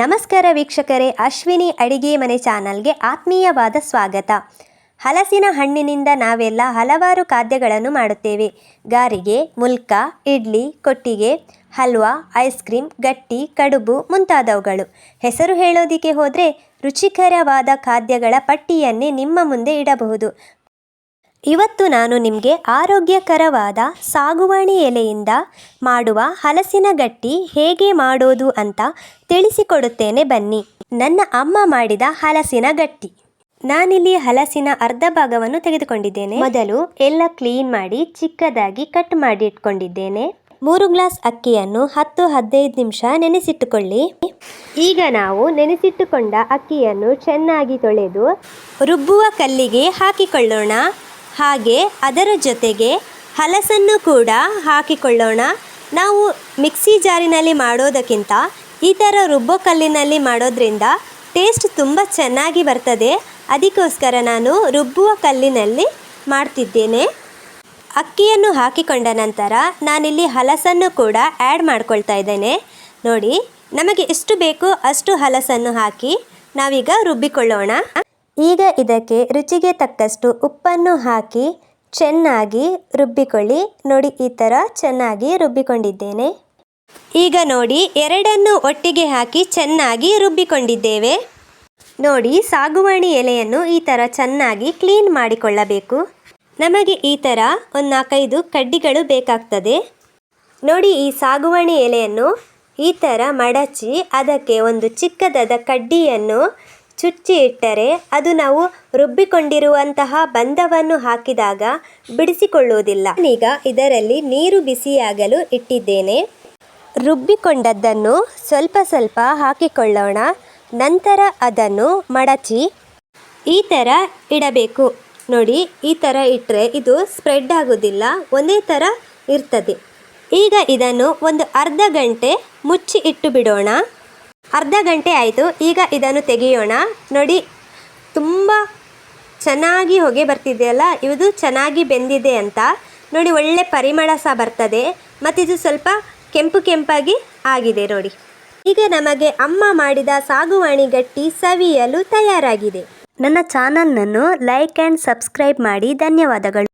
ನಮಸ್ಕಾರ ವೀಕ್ಷಕರೇ, ಅಶ್ವಿನಿ ಅಡಿಗೆ ಮನೆ ಚಾನಲ್ಗೆ ಆತ್ಮೀಯವಾದ ಸ್ವಾಗತ. ಹಲಸಿನ ಹಣ್ಣಿನಿಂದ ನಾವೆಲ್ಲ ಹಲವಾರು ಖಾದ್ಯಗಳನ್ನು ಮಾಡುತ್ತೇವೆ. ಗಾರಿಗೆ ಮುಲ್ಕ, ಇಡ್ಲಿ, ಕೊಟ್ಟಿಗೆ, ಹಲ್ವಾ, ಐಸ್ ಕ್ರೀಮ್ ಗಟ್ಟಿ, ಕಡುಬು ಮುಂತಾದವುಗಳು. ಹೆಸರು ಹೇಳೋದಿಕ್ಕೆ ಹೋದರೆ ರುಚಿಕರವಾದ ಖಾದ್ಯಗಳ ಪಟ್ಟಿಯನ್ನೇ ನಿಮ್ಮ ಮುಂದೆ ಇಡಬಹುದು. ಇವತ್ತು ನಾನು ನಿಮಗೆ ಆರೋಗ್ಯಕರವಾದ ಸಾಗುವಾಣಿ ಎಲೆಯಿಂದ ಮಾಡುವ ಹಲಸಿನ ಗಟ್ಟಿ ಹೇಗೆ ಮಾಡೋದು ಅಂತ ತಿಳಿಸಿಕೊಡುತ್ತೇನೆ ಬನ್ನಿ. ನನ್ನ ಅಮ್ಮ ಮಾಡಿದ ಹಲಸಿನ ಗಟ್ಟಿ. ನಾನಿಲ್ಲಿ ಹಲಸಿನ ಅರ್ಧ ಭಾಗವನ್ನು ತೆಗೆದುಕೊಂಡಿದ್ದೇನೆ. ಮೊದಲು ಎಲ್ಲ ಕ್ಲೀನ್ ಮಾಡಿ ಚಿಕ್ಕದಾಗಿ ಕಟ್ ಮಾಡಿ ಇಟ್ಕೊಂಡಿದ್ದೇನೆ. ಮೂರು ಗ್ಲಾಸ್ ಅಕ್ಕಿಯನ್ನು ಹತ್ತು ಹದಿನೈದು ನಿಮಿಷ ನೆನೆಸಿಟ್ಟುಕೊಳ್ಳಿ. ಈಗ ನಾವು ನೆನೆಸಿಟ್ಟುಕೊಂಡ ಅಕ್ಕಿಯನ್ನು ಚೆನ್ನಾಗಿ ತೊಳೆದು ರುಬ್ಬುವ ಕಲ್ಲಿಗೆ ಹಾಕಿಕೊಳ್ಳೋಣ. ಹಾಗೆ ಅದರ ಜೊತೆಗೆ ಹಲಸನ್ನು ಕೂಡ ಹಾಕಿಕೊಳ್ಳೋಣ. ನಾವು ಮಿಕ್ಸಿ ಜಾರಿನಲ್ಲಿ ಮಾಡೋದಕ್ಕಿಂತ ಈ ಥರ ರುಬ್ಬೋ ಕಲ್ಲಿನಲ್ಲಿ ಮಾಡೋದ್ರಿಂದ ಟೇಸ್ಟ್ ತುಂಬ ಚೆನ್ನಾಗಿ ಬರ್ತದೆ. ಅದಕ್ಕೋಸ್ಕರ ನಾನು ರುಬ್ಬುವ ಕಲ್ಲಿನಲ್ಲಿ ಮಾಡ್ತಿದ್ದೇನೆ. ಅಕ್ಕಿಯನ್ನು ಹಾಕಿಕೊಂಡ ನಂತರ ನಾನಿಲ್ಲಿ ಹಲಸನ್ನು ಕೂಡ ಆ್ಯಡ್ ಮಾಡ್ಕೊಳ್ತಾ ಇದ್ದೇನೆ. ನೋಡಿ, ನಮಗೆ ಎಷ್ಟು ಬೇಕೋ ಅಷ್ಟು ಹಲಸನ್ನು ಹಾಕಿ ನಾವೀಗ ರುಬ್ಬಿಕೊಳ್ಳೋಣ. ಈಗ ಇದಕ್ಕೆ ರುಚಿಗೆ ತಕ್ಕಷ್ಟು ಉಪ್ಪನ್ನು ಹಾಕಿ ಚೆನ್ನಾಗಿ ರುಬ್ಬಿಕೊಳ್ಳಿ. ನೋಡಿ, ಈ ಥರ ಚೆನ್ನಾಗಿ ರುಬ್ಬಿಕೊಂಡಿದ್ದೇನೆ. ಈಗ ನೋಡಿ, ಎರಡನ್ನು ಒಟ್ಟಿಗೆ ಹಾಕಿ ಚೆನ್ನಾಗಿ ರುಬ್ಬಿಕೊಂಡಿದ್ದೇವೆ. ನೋಡಿ ಸಾಗುವಾಣಿ ಎಲೆಯನ್ನು ಈ ಥರ ಚೆನ್ನಾಗಿ ಕ್ಲೀನ್ ಮಾಡಿಕೊಳ್ಳಬೇಕು. ನಮಗೆ ಈ ಥರ ಒಂದು ನಾಲ್ಕೈದು ಕಡ್ಡಿಗಳು ಬೇಕಾಗ್ತದೆ. ನೋಡಿ, ಈ ಸಾಗುವಾಣಿ ಎಲೆಯನ್ನು ಈ ಥರ ಮಡಚಿ ಅದಕ್ಕೆ ಒಂದು ಚಿಕ್ಕದಾದ ಕಡ್ಡಿಯನ್ನು ಚುಚ್ಚಿ ಇಟ್ಟರೆ ಅದು ನಾವು ರುಬ್ಬಿಕೊಂಡಿರುವಂತಹ ಬಂಧವನ್ನು ಹಾಕಿದಾಗ ಬಿಡಿಸಿಕೊಳ್ಳುವುದಿಲ್ಲ. ಈಗ ಇದರಲ್ಲಿ ನೀರು ಬಿಸಿಯಾಗಲು ಇಟ್ಟಿದ್ದೇನೆ. ರುಬ್ಬಿಕೊಂಡದ್ದನ್ನು ಸ್ವಲ್ಪ ಸ್ವಲ್ಪ ಹಾಕಿಕೊಳ್ಳೋಣ. ನಂತರ ಅದನ್ನು ಮಡಚಿ ಈ ಥರ ಇಡಬೇಕು. ನೋಡಿ, ಈ ಥರ ಇಟ್ಟರೆ ಇದು ಸ್ಪ್ರೆಡ್ ಆಗೋದಿಲ್ಲ ಒಂದೇ ಥರ ಇರ್ತದೆ. ಈಗ ಇದನ್ನು ಒಂದು ಅರ್ಧ ಗಂಟೆ ಮುಚ್ಚಿ ಇಟ್ಟು ಬಿಡೋಣ. ಅರ್ಧ ಗಂಟೆ ಆಯಿತು. ಈಗ ಇದನ್ನು ತೆಗೆಯೋಣ. ನೋಡಿ, ತುಂಬ ಚೆನ್ನಾಗಿ ಹೊಗೆ ಬರ್ತಿದೆಯಲ್ಲ? ಇದು ಚೆನ್ನಾಗಿ ಬೆಂದಿದೆ ಅಂತ. ನೋಡಿ, ಒಳ್ಳೆ ಪರಿಮಳ ಸಹ ಬರ್ತದೆ. ಮತ್ತು ಇದು ಸ್ವಲ್ಪ ಕೆಂಪು ಕೆಂಪಾಗಿ ಆಗಿದೆ ನೋಡಿ. ಈಗ ನಮಗೆ ಅಮ್ಮ ಮಾಡಿದ ಸಾಗುವಾಣಿ ಗಟ್ಟಿ ಸವಿಯಲು ತಯಾರಾಗಿದೆ. ನನ್ನ ಚಾನಲ್ನನ್ನು ಲೈಕ್ ಆ್ಯಂಡ್ ಸಬ್ಸ್ಕ್ರೈಬ್ ಮಾಡಿ ಧನ್ಯವಾದಗಳು.